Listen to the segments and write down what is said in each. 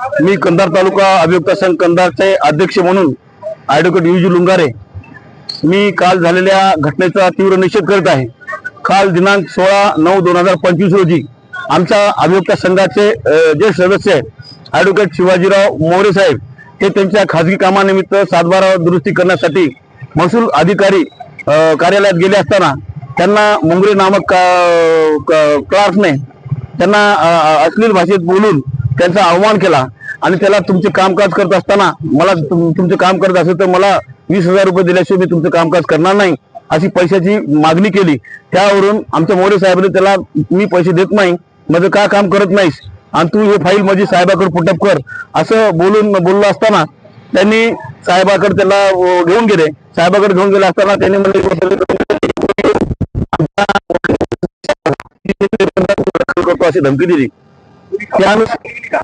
मी कंधार तालुका अभियुक्त संघ कंधारचे अध्यक्ष म्हणून ॲडव्होकेट युजी लुंगारे. मी काल झालेल्या घटनेचा तीव्र निषेध करत आहे. काल दिनांक सोळा नऊ दोन हजार पंचवीस रोजी आमच्या अभियुक्त संघाचे जे सदस्य आहेत ऍडव्होकेट शिवाजीराव मोरे साहेब हे त्यांच्या खाजगी कामानिमित्त सातबारा दुरुस्ती करण्यासाठी महसूल अधिकारी कार्यालयात गेले असताना त्यांना मुंगरे नामक क्लार्कने त्यांना अश्लील भाषेत बोलून त्यांचा अवमान केला आणि त्याला तुमचे कामकाज करत असताना मला तुमचं काम करत असेल तर मला वीस हजार रुपये दिल्याशिवाय मी तुमचं कामकाज करणार नाही अशी पैशाची मागणी केली. त्यावरून आमच्या मोरे साहेबांनी त्याला मी पैसे देत नाही माझं का काम करत नाहीस? आणि तू हे फाईल माझी साहेबाकडे पुटअप कर. असं बोलून बोललो असताना त्यांनी साहेबाकडे त्याला घेऊन गेले. साहेबाकडे घेऊन गेले असताना त्यांनी म्हणजे करतो अशी धमकी दिली. त्यानुसार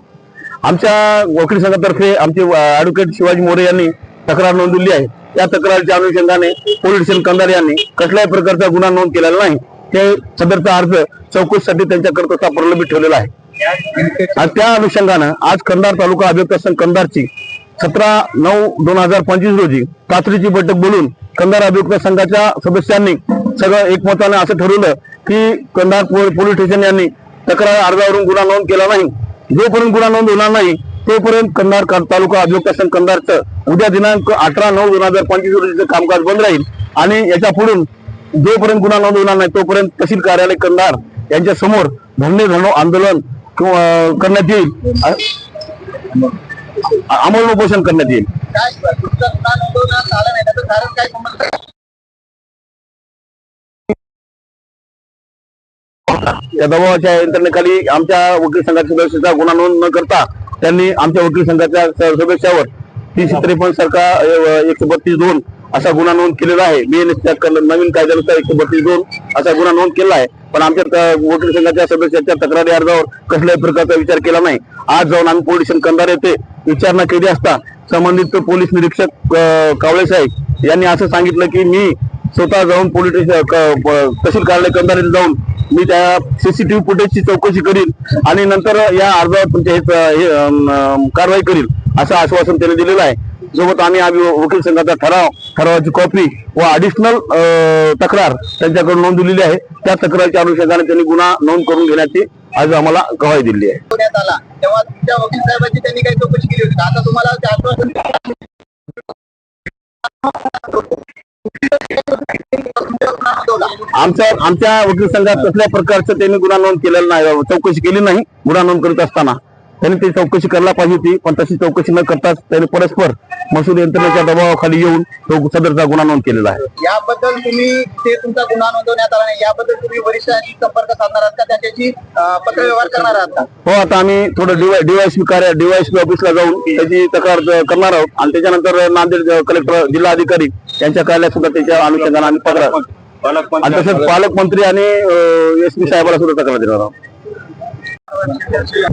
आमच्या वकील संघातर्फे आमचे ऍडव्होकेट शिवाजी मोरे यांनी तक्रार नोंदवली आहे. त्या तक्रारीच्या अनुषंगाने पोलीस स्टेशन कंधार यांनी कसल्याही प्रकारचा गुन्हा नोंद केलेला नाही. ते सदरचा अर्ज चौकशीसाठी त्यांच्याकरता प्रलंबित ठेवलेला आहे. आणि त्या अनुषंगानं आज कंधार तालुका अभियुक्त संघ कंधारची सतरा नऊ दोन हजार पंचवीस रोजी तातडीची बैठक बोलून कंधार अभियुक्त संघाच्या सदस्यांनी सगळं एकमताने असं ठरवलं की कंधार पोलीस स्टेशन यांनी तक्रार अर्जावरून गुन्हा नोंद केला नाही. जोपर्यंत गुन्हा नोंद होणार नाही तोपर्यंत कंधार का- तालुका अभियुक्त संघ कंधारचं उद्या दिनांक अठरा नऊ दोन हजार पंचवीस रोजीचं कामकाज बंद राहील. आणि याच्या पुढून जोपर्यंत गुन्हा नोंद होणार नाही तोपर्यंत तहसील कार्यालय कंधार यांच्या समोर धरणे धरणो आंदोलन करण्यात येईल. अमोल उपोषण करण्यात येईल. त्या दबावाच्या यंत्रणेखाली आमच्या वकील संघाच्या सदस्याचा गुन्हा नोंद न करता त्यांनी आमच्या वकील संघाच्या सदस्यावर तीनशे त्रेपन्न सरकार एकशे बत्तीस दोन असा गुन्हा नोंद केलेला आहे. बीएनएसच्या नवीन कायद्यानुसार एकशे बत्तीस दोन असा गुन्हा नोंद केला आहे. पण आमच्या वकील संघाच्या सदस्याच्या तक्रारी अर्जावर कसल्याही प्रकारचा विचार केला नाही. आज जाऊन आम्ही पोलीस स्टेशन कंधार येथे विचारणा केली असता संबंधित पोलीस निरीक्षक कावळे साहेब यांनी असं सांगितलं की मी स्वतः जाऊन पोलीस तहसील कार्यालय कंधार येथे जाऊन मी त्या सीसीटीव्ही फुटेजची चौकशी करील आणि नंतर या अर्जावर तुमचे हे, कारवाई करील असं आश्वासन त्याने दिलेलं आहे. सोबत आम्ही आम्ही वकील संघाचा ठराव ठरावाची कॉपी व अडिशनल तक्रार त्यांच्याकडून नोंदवलेली आहे. त्या तक्रारीच्या अनुषंगाने त्यांनी गुन्हा नोंद करून घेण्याची आज आम्हाला गवाही दिली आहे. तेव्हा तुमच्या वकील साहेबांची त्यांनी काही चौकशी केली होती. आता तुम्हाला आमच्या आमच्या वकील संघात कसल्या प्रकारचं त्यांनी गुन्हा नोंद केलेला नाही चौकशी केली नाही गुन्हा नोंद करीत असताना. त्यांनी ती चौकशी करायला पाहिजे होती पण तशी चौकशी न करताच त्यांनी परस्पर महसूल यंत्रणेच्या दबावाखाली येऊन तो सदरचा गुन्हा नोंद केलेला आहे. याबद्दल तुम्ही ते तुमचा गुन्हा नोंदवण्यात आला नाही याबद्दल तुम्ही वरिष्ठांशी संपर्क साधणार आहात का? त्याच्याशी पत्रव्यवहार करणार आहात का? हो आता आम्ही थोडं डीवायसपी कार्य डीवायसपी ऑफिसला जाऊन त्याची तक्रार करणार आहोत. आणि त्याच्यानंतर नांदेड कलेक्टर जिल्हा अधिकारी यांच्या कार्यालयात सुद्धा त्याच्या अनुषंगाने आम्ही तक्रार आणि तसंच पालकमंत्री आणि एस पी साहेबाला सुद्धा तक्रार देणार आहोत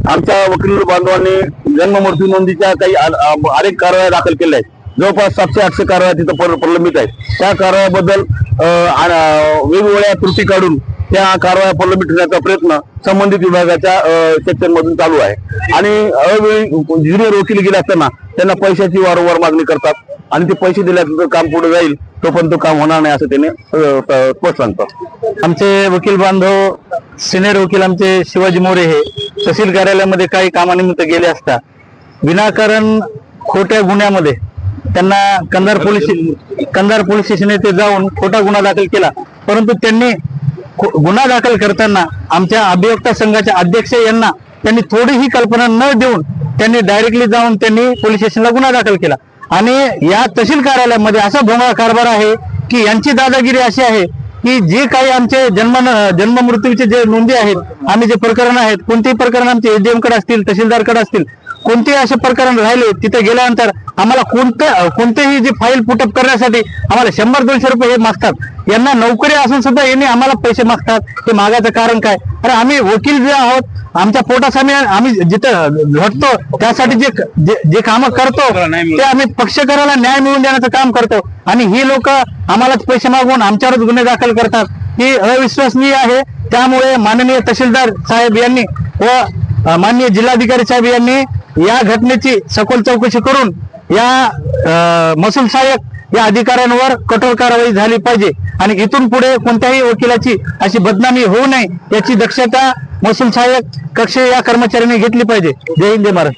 आमच्या वकील बांधवांनी जन्म मृत्यू नोंदीच्या काही अनेक कारवाया दाखल केल्या आहेत. जवळपास सातशे आठशे कारवाया तिथं पर- प्रलंबित आहेत. त्या कारवायाबद्दल वेगवेगळ्या त्रुटी काढून त्या कारवाया प्रलंबित ठेवण्याचा प्रयत्न संबंधित विभागाच्या सेक्शन मधून चालू आहे. आणि अवेळी ज्युनियर वकील गेले असताना त्यांना पैशाची वारंवार मागणी करतात. आणि ते पैसे दिल्यानंतर काम पुढे जाईल तोपर्यंत काम होणार नाही असं त्याने स्पष्ट सांगतो. आमचे वकील बांधव सिनियर वकील आमचे शिवाजी मोरे हे तहसील कार्यालयामध्ये काही कामानिमित्त गेले असता विनाकारण खोट्या गुन्ह्यामध्ये त्यांना Kandhar police Kandhar police station येथे जाऊन खोटा गुन्हा दाखल केला. परंतु त्यांनी गुन्हा दाखल करताना आमच्या अभियोक्ता संघाच्या अध्यक्ष यांना त्यांनी थोडीही कल्पना न देऊन त्यांनी डायरेक्टली जाऊन त्यांनी पोलीस स्टेशनला गुन्हा दाखल केला. आणि या तहसील कार्यालयामध्ये असा भोंगळा कारभार आहे की यांची दादागिरी अशी आहे की जे काही आमचे जन्म जन्म मृत्यूचे जे नोंदी आहेत आम्ही जे प्रकरण आहेत कोणतेही प्रकरण आमचे एडीएमकडे असतील तहसीलदारकडे असतील कोणतेही असे प्रकरण राहिले तिथे गेल्यानंतर आम्हाला कोणतं कोणतेही जे फाईल पुटअप करण्यासाठी आम्हाला शंभर दोनशे रुपये हे मागतात. यांना नोकरी असून सुद्धा यांनी आम्हाला पैसे मागतात. हे मागायचं कारण काय? अरे आम्ही वकील जे आहोत आमच्या पोटासाठी आम्ही जिथं झटतो त्यासाठी जे जे- काम करतो ते आम्ही पक्षकाराला न्याय मिळवून देण्याचं काम करतो. आणि ही लोक आम्हालाच पैसे मागून आमच्यावरच गुन्हे दाखल करतात. ही अविश्वसनीय आहे. त्यामुळे माननीय तहसीलदार साहेब यांनी व माननीय जिल्हाधिकारी साहेब यांनी या घटनेची सखोल चौकशी करून या महसूल सहाय्यक या अधिकाऱ्यांवर कठोर कारवाई झाली पाहिजे. आणि इथून पुढे कोणत्याही वकिलाची अशी बदनामी होऊ नये याची दक्षता महसूल सहाय्यक कक्ष या कर्मचाऱ्यांनी घेतली पाहिजे. जय हिंद जय महाराष्ट्र.